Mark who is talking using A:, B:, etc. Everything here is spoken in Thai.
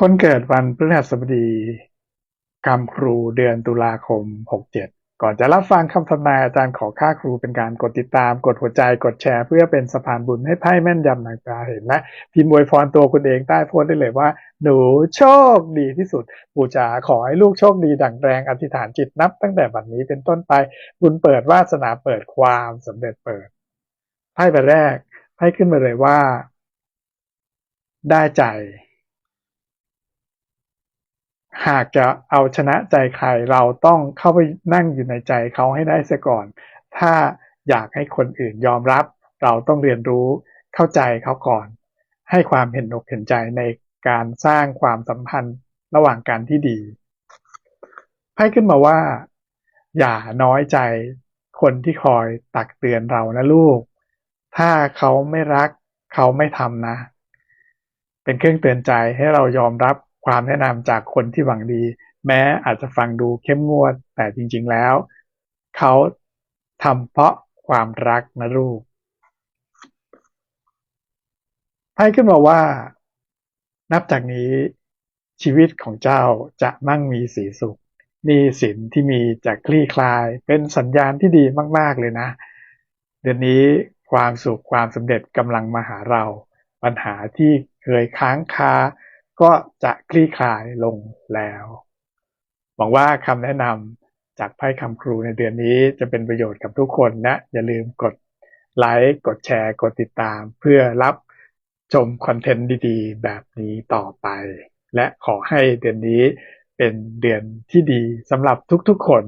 A: คนเกิดวันพฤหัสบดีกรรมครูเดือนตุลาคม 67 ก่อนจะรับฟังคำทำนายอาจารย์ขอค่าครูเป็นการกดติดตาม กดหัวใจกดแชร์ เพื่อเป็นสะพานบุญให้ไพ่แม่นยำหนังตาเห็นและพิมพ์อวยพรตัวคุณเองใต้โพสได้เลยว่า หนูโชคดีที่สุด ปู่จ๋าขอให้ลูกโชคดีดั่งแรงอธิษฐานจิตนับตั้งแต่บัดนนี้เป็นต้นไปบุญเปิดวาสนาเปิดความสำเร็จเปิดไพ่ใบแรกไพ่ขึ้นมาเลยว่า ได้ใจ หากจะเอาชนะใจใครเราต้องเข้าไปนั่งอยู่ในใจเขาให้ได้เสียก่อน ถ้าอยากให้คนอื่นยอมรับ เราต้องเรียนรู้เข้าใจเขาก่อน ให้ความเห็นอกเห็นใจในการสร้างความสัมพันธ์ระหว่างกันที่ดีไพ่ขึ้นมาว่า อย่าน้อยใจคนที่คอยตักเตือนเรานะลูก ถ้าเขาไม่รักเขาไม่ทำนะ เป็นเครื่องเตือนใจให้เรายอมรับ ความแนะนำจากคนที่หวังดี แม้อาจจะฟังดูเข้มงวด แต่จริง ๆแล้ว เขาทำเพราะความรักนะลูกไพ่ขึ้นมาว่า นับจากนี้ชีวิตของเจ้าจะมั่งมีสีสุขนี้สินที่มีจะคลี่คลาย เป็นสัญญาณที่ดีมาก ๆ เลยนะ เดือนนี้ความสุขความสำเร็จกำลังมาหาเรา ปัญหาที่เคยค้างคา ก็จะคลี่คลายลงแล้ว หวังว่าคำแนะนำจากไพ่คำครูในเดือนนี้จะเป็นประโยชน์กับทุกคนนะ อย่าลืมกดไลค์กดแชร์ กดติดตาม เพื่อรับชมคอนเทนต์ดีๆ แบบนี้ต่อไป และขอให้เดือนนี้เป็นเดือนที่ดีสำหรับทุกๆคน